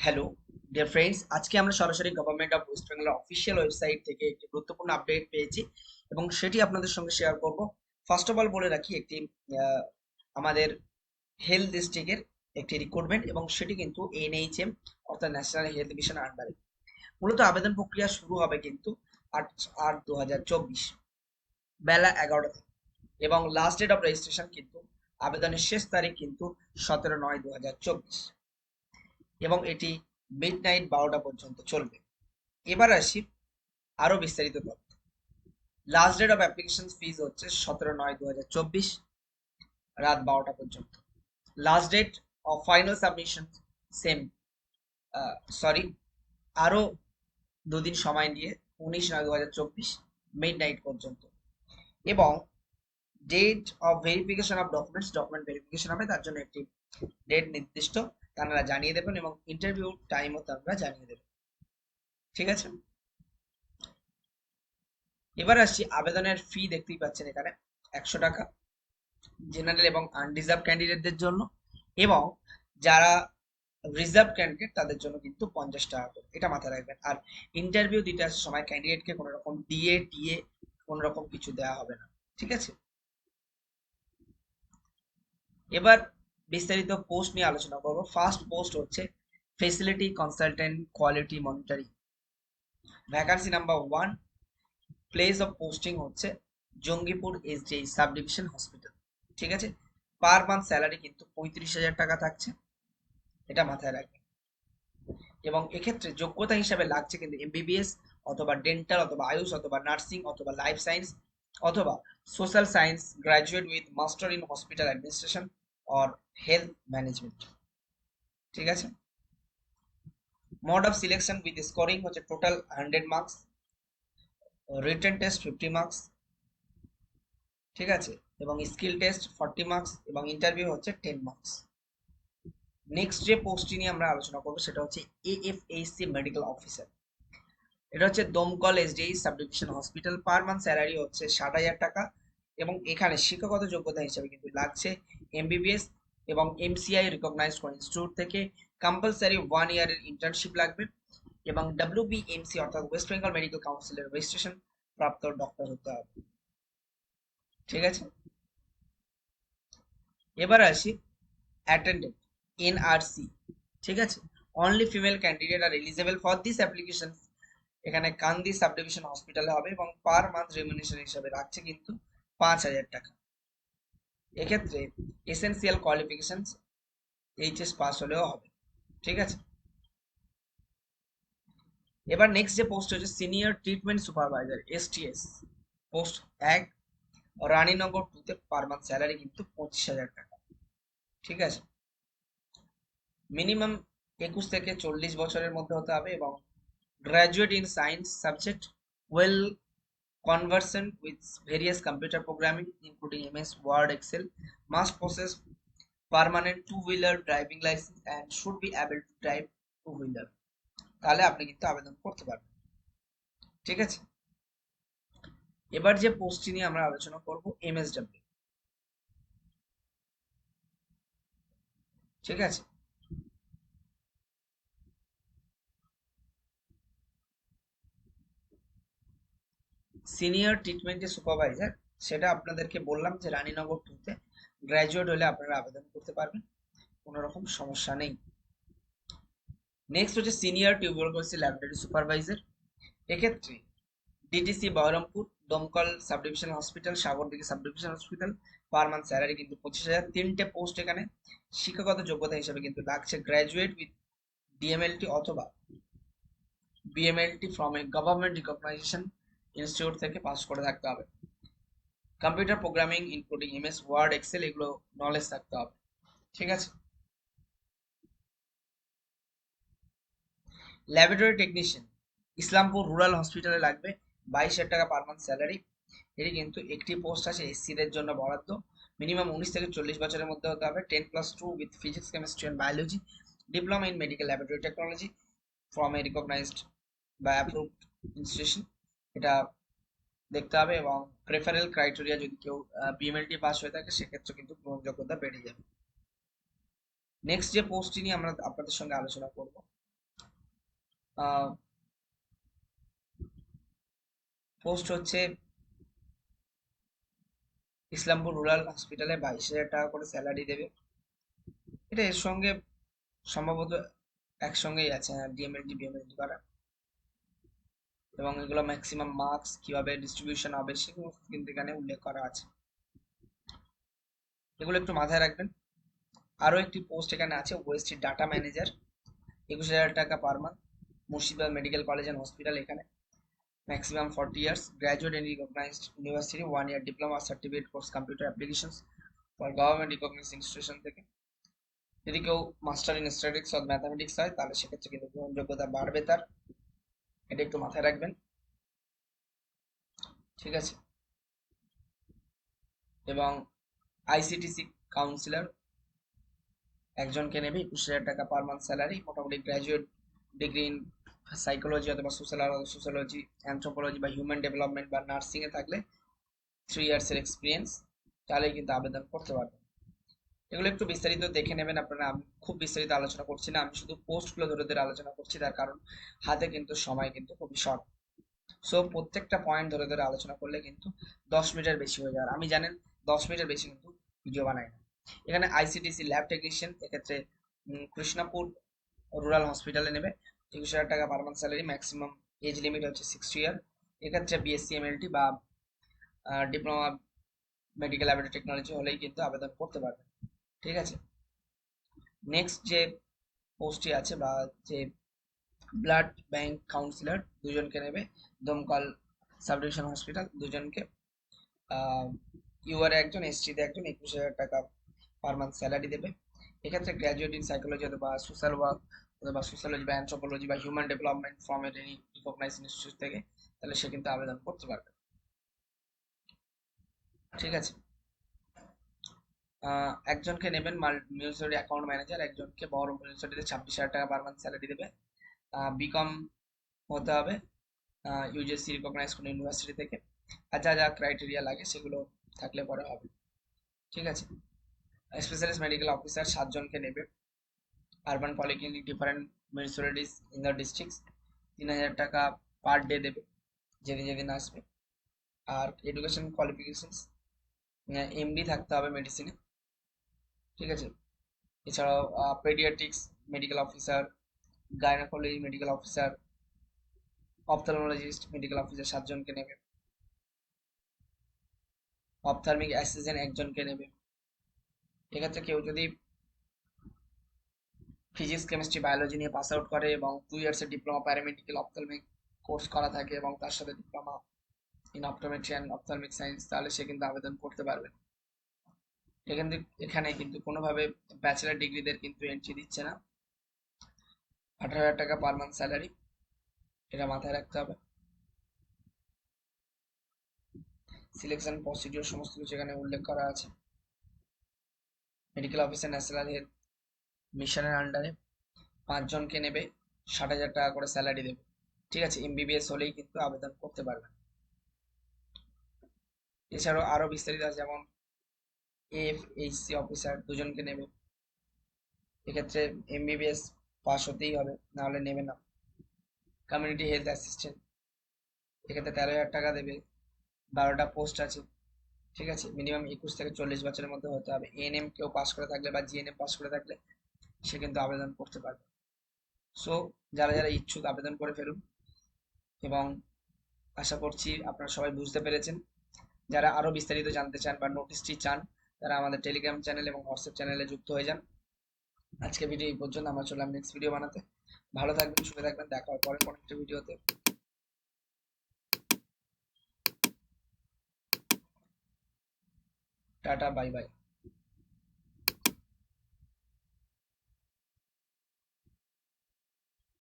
Hello dear friends আজকে আমরা সরাসরি government of West Bengal official website থেকে একটি গুরুত্বপূর্ণ আপডেট পেয়েছি এবং সেটি আপনাদের সঙ্গে শেয়ার করব। ফার্স্ট অফ অল বলে রাখি, একটি আমাদের হেলথ ডিস্ট্রিক্টের একটি রিক্রুটমেন্ট এবং সেটি কিন্তু এনএইচএম অর্থাৎ ন্যাশনাল হেলথ মিশন আন্ডারে মূলত আবেদন প্রক্রিয়া শুরু হবে কিন্তু আট আট দু হাজার চব্বিশ বেলা এগারোটা থেকে এবং লাস্ট ডেট অফ রেজিস্ট্রেশন কিন্তু আবেদনের শেষ তারিখ কিন্তু সতেরো নয় দু হাজার চব্বিশ। এবং এটি মিড নাইট বারোটা পর্যন্ত চলবে। এবার আসি আরও বিস্তারিত তথ্য। Last date of application fees হচ্ছে সতেরো নয় দু হাজার চব্বিশ, রাত বারোটা পর্যন্ত। Last date of final submission same sorry আরও দুদিন সময় নিয়ে উনিশ নয় দু হাজার চব্বিশ মিড নাইট পর্যন্ত। এবং date of verification of documents document verification হবে, তার জন্য একটি ডেট নির্দিষ্ট। তারা জানিয়ে দেবেন এবং ইন্টারভিউ টাইমও তারা জানিয়ে দেবেন। ঠিক আছে? এবার আসছি, আবেদনের ফি দেখতেই পাচ্ছেন এখানে একশো টাকা। জেনারেল এবং আনরিজার্ভ ক্যান্ডিডেটদের জন্য এবং যারা রিজার্ভ ক্যান্ডিডেট তাদের জন্য কিন্তু পঞ্চাশ টাকা করে। এটা মাথায় রাখবেন। আর ইন্টারভিউ দিতে আসার সময় ক্যান্ডিডেটকে কোনো রকম দিয়ে, টিয়ে কোনো রকম কিছু দেওয়া হবে না। ঠিক আছে? এবার বিস্তারিত পোস্ট নিয়ে আলোচনা করব। ফার্স্ট পোস্ট হচ্ছে facility consultant quality monitoring vacancy number one place of posting হচ্ছে Jangipur S SDI sub division hospital ঠিক আছে? পার মান্থ স্যালারি কিন্তু পঁয়ত্রিশ হাজার টাকা থাকছে। এটা মাথায় রাখবে। এবং এক্ষেত্রে যোগ্যতা হিসাবে লাগছে কিন্তু এমবিবিএস অথবা ডেন্টাল অথবা আয়ুষ অথবা নার্সিং অথবা লাইফ সায়েন্স অথবা social science graduate with master in hospital administration or health management ঠিক আছে? Mode of selection with scoring হচ্ছে total hundred marks written test fifty marks ঠিক আছে? এবং স্কিল টেস্ট ফর্টি মার্কস এবং ইন্টারভিউ হচ্ছে টেন মার্কস নেক্সট যে পোস্টটি নিয়ে আমরা আলোচনা করব সেটা হচ্ছে এএফএসসি মেডিকেল অফিসার এটা হচ্ছে Domkal SDI sub division hospital per month salary হচ্ছে ষাট হাজার টাকা এবং এখানে শিক্ষাগত যোগ্যতা হিসেবে কিন্তু লাগছে এমবিবিএস এবং এমসিআই রিকগনাইজড কোন ইনস্টিটিউট থেকে কম্পালসারি ওয়ান ইয়ারের ইন্টার্নশিপ লাগবে এবং ডাব্লিউবিএমসি অর্থাৎ ওয়েস্ট বেঙ্গল মেডিকেল কাউন্সিলের রেজিস্ট্রেশন প্রাপ্ত ডক্টর হতে হবে। ঠিক আছে? এবার আসি অ্যাটেন্ডেন্ট এনআরসি ঠিক আছে? Only female candidate are eligible for this application এখানে কান্দি সাব ডিভিশন হসপিটালে হবে এবং পার মান্থ রেমিনেশন হিসাবে রাখছে কিন্তু পাঁচ হাজার টাকা। এক্ষেত্রে এসেন্সিয়াল কোয়ালিফিকেশন এইচএস পাস হলেও হবে, ঠিক আছে? এবার নেক্সট যে পোস্ট হচ্ছে senior treatment supervisor STS post এক, রানীনগর টুতে পার মান্থ স্যালারি কিন্তু পঁচিশ হাজার টাকা, ঠিক আছে? মিনিমাম একুশ থেকে চল্লিশ বছরের মধ্যে হতে হবে এবং graduate in science subject well conversant with various computer programming including ms word excel must possess permanent two-wheeler driving license and should be able to drive two-wheeler তাহলে আপনি কিন্তু আবেদন করতে পারবেন ঠিক আছে এবার যে পোস্টটি নিয়ে আমরা আলোচনা করব এমএসডব্লিউ ঠিক আছে সিনিয়র ট্রিটমেন্ট যে সুপারভাইজার সেটা আপনাদেরকে বললাম যে রানীনগর টুতে গ্র্যাজুয়েট হলে আপনারা আবেদন করতে পারবেন, কোনো রকম সমস্যা নেই। নেক্সট হচ্ছে সিনিয়র টিউবারকুলোসিস ল্যাবরেটরি সুপারভাইজার এক্ষেত্রে DTC Berhampore, Domkal sub division hospital Sagardighi sub division hospital per month salary কিন্তু পঁচিশ হাজার। তিনটে পোস্ট এখানে, শিক্ষাগত যোগ্যতা হিসেবে কিন্তু লাগছে গ্র্যাজুয়েট উইথ ডিএমএলটি অথবা BMLT from a government recognisation institute থেকে পাস করে থাকতে হবে। Computer programming including MS Word Excel এগুলো নলেজ থাকতে হবে। ঠিক আছে? ল্যাবরেটরি টেকনিশিয়ান ইসলামপুর রুরাল হসপিটালে লাগবে। বাইশ হাজার টাকা পার মান্থ স্যালারি এটি কিন্তু একটি পোস্ট আছে এসসিদের জন্য বরাদ্দ। মিনিমাম উনিশ থেকে চল্লিশ বছরের মধ্যে হতে হবে। Ten plus two with physics chemistry and biology diploma in medical laboratory technology from a recognised বা অ্যাপ্রুভড ইনস্টিটিউশন এটা দেখতে হবে এবং প্রেফারেল ক্রাইটেরিয়া যদি কেউ বিএমএলটি পাস হয়ে থাকে, সেক্ষেত্রে কিন্তু গ্রহণযোগ্যতা বেড়ে যাবে। নেক্সট যে পোস্টটি নিয়ে আমরা আপনাদের সঙ্গে আলোচনা করব পোস্ট হচ্ছে ইসলামপুর রুরাল হসপিটালে বাইশ হাজার টাকা করে স্যালারি দেবে। এটা এর সঙ্গে সম্ভবত একসঙ্গেই আছে হ্যাঁ ডিএমএলটি বিএমএলটি করা। এবং এগুলো ম্যাক্সিমাম মার্কস কীভাবে ডিস্ট্রিবিউশন হবে সেগুলো কিন্তু এখানে উল্লেখ করা আছে। এগুলো একটু মাথায় রাখবেন। আরও একটি পোস্ট এখানে আছে ওয়েস্টি ডাটা ম্যানেজার একুশ হাজার টাকা per month Murshidabad medical college and hospital এখানে। Maximum forty years graduate in recognised university one year diploma certificate course computer applications for government recognise institution থেকে। যদি কেউ master in statics or mathematics হয়, তাহলে সেক্ষেত্রে কিন্তু গ্রহণযোগ্যতা বাড়বে তার। এটা একটু মাথায় রাখবেন। ঠিক আছে? এবং আইসিটিসি কাউন্সিলর একজনকে নেবে, একুশ হাজার টাকা পার মান্থ স্যালারি মোটামুটি গ্র্যাজুয়েট ডিগ্রি ইন সাইকোলজি অথবা সোশ্যাল সোশ্যালজি অ্যান্থ্রোপোলজি বা হিউম্যান ডেভেলপমেন্ট বা নার্সিংয়ে থাকলে থ্রি ইয়ার্সের এক্সপিরিয়েন্স তাহলে কিন্তু আবেদন করতে পারবেন এগুলো একটু বিস্তারিত দেখে নেবেন আপনারা। আমি খুব বিস্তারিত আলোচনা করছি না। আমি শুধু পোস্টগুলো ধরে ধরে আলোচনা করছি, তার কারণ হাতে কিন্তু সময় কিন্তু খুবই শর্ট সো প্রত্যেকটা পয়েন্ট ধরে ধরে আলোচনা করলে কিন্তু দশ মিনিটের বেশি হয়ে যাবে আমি জানেন দশ মিনিটের বেশি কিন্তু ভিডিও বানাই না। এখানে আইসিটিসি ল্যাব টেকনিশিয়ান এক্ষেত্রে কৃষ্ণাপুর রুরাল হসপিটালে নেবে। একুশ হাজার টাকা per month salary maximum age limit হচ্ছে সিক্সটি ইয়ার এক্ষেত্রে বিএসসি এমএলটি বা ডিপ্লোমা মেডিকেল ল্যাবরেটরি টেকনোলজি হলেই কিন্তু আবেদন করতে পারবে ঠিক আছে? নেক্সট যে পোস্টটি আছে বা যে ব্লাড ব্যাংক কাউন্সিলর দুজনকে নেবে, দমকল সাব ডিভিশন হসপিটাল দুজনকে ইউআর একজন এসটিতে একজন, একুশ হাজার টাকা পার মান্থ স্যালারি দেবে। এক্ষেত্রে গ্র্যাজুয়েট ইন সাইকোলজি অথবা সোশ্যাল ওয়ার্ক অথবা সোশ্যালজি বা অ্যান্থ্রোপোলজি বা human development from any recognise institute থেকে, তাহলে সে কিন্তু আবেদন করতে পারবে। ঠিক আছে? একজনকে নেবেন মিউনিসিপালিটি অ্যাকাউন্ট ম্যানেজার একজনকে বড় মিউনিসিপালিটিতে ছাব্বিশ হাজার টাকা পার মান্থ স্যালারি দেবে। বিকম হতে হবে ইউজিসি রিকগনাইজ কোনো ইউনিভার্সিটি থেকে। আর যা যা ক্রাইটেরিয়া লাগে সেগুলো থাকলে পরে হবে। ঠিক আছে? স্পেশালিস্ট মেডিকেল অফিসার সাতজনকে নেবে। Urban polyclinic different municipalities in the districts তিন হাজার টাকা পার ডে দেবে, যেদিন যেদিন আসবে। আর এডুকেশন কোয়ালিফিকেশনস এমডি থাকতে হবে মেডিসিনে ঠিক আছে? এছাড়াও paediatrics medical officer gynaecology medical officer ophthalmologist medical officer সাতজনকে নেবে। অপথার্মিক অ্যাসিস্ট্যান্ট একজনকে নেবে। এক্ষেত্রে কেউ যদি ফিজিক্স কেমিস্ট্রি বায়োলজি নিয়ে পাস আউট করে এবং টু ইয়ার্সের ডিপ্লোমা প্যারামেডিক্যাল অপথলমিক কোর্স করা থাকে এবং তার সাথে diploma in optometry and ophthalmic science তাহলে সে কিন্তু আবেদন করতে পারবে। এখানে কিন্তু কোনোভাবে ব্যাচেলার ডিগ্রিদের কিন্তু এন্ট্রি দিচ্ছে না। আঠারো হাজার টাকা পার মান্থ স্যালারি এটা মাথায় রাখতে হবে। সিলেকশন প্রসিডিওর সমস্ত কিছু এখানে উল্লেখ করা আছে। মেডিকেল অফিসার ন্যাশনাল হেলথ মিশনের আন্ডারে পাঁচজনকে নেবে, ষাট হাজার টাকা করে স্যালারি দেবে। ঠিক আছে এমবিবিএস হলেই কিন্তু আবেদন করতে পারবেন এছাড়াও আরও বিস্তারিত আছে, যেমন এফ এইচসি অফিসার দুজনকে নেবে। এক্ষেত্রে এমবিবিএস পাস হতেই হবে, নাহলে নেবে না। কমিউনিটি হেলথ অ্যাসিস্ট্যান্ট এক্ষেত্রে তেরো হাজার টাকা দেবে। বারোটা পোস্ট আছে, ঠিক আছে? মিনিমাম একুশ থেকে চল্লিশ বছরের মধ্যে হতে হবে। এএনএম কেউ পাস করে থাকলে বা জিএনএম পাস করে থাকলে, সে কিন্তু আবেদন করতে পারবে। সো যারা যারা ইচ্ছুক আবেদন করে ফেলুন এবং আশা করছি আপনারা সবাই বুঝতে পেরেছেন। যারা আরও বিস্তারিত জানতে চান বা নোটিশটি চান তারা আমাদের টেলিগ্রাম চ্যানেল এবং হোয়াটসঅ্যাপ চ্যানেলে যুক্ত হয়ে যান। আজকে ভিডিও এই পর্যন্ত, আমরা চললাম নেক্সট ভিডিও বানাতে। ভালো থাকবেন সুখে থাকবেন, দেখা হবে পরে কোনো একটা ভিডিওতে টাটা বাই বাই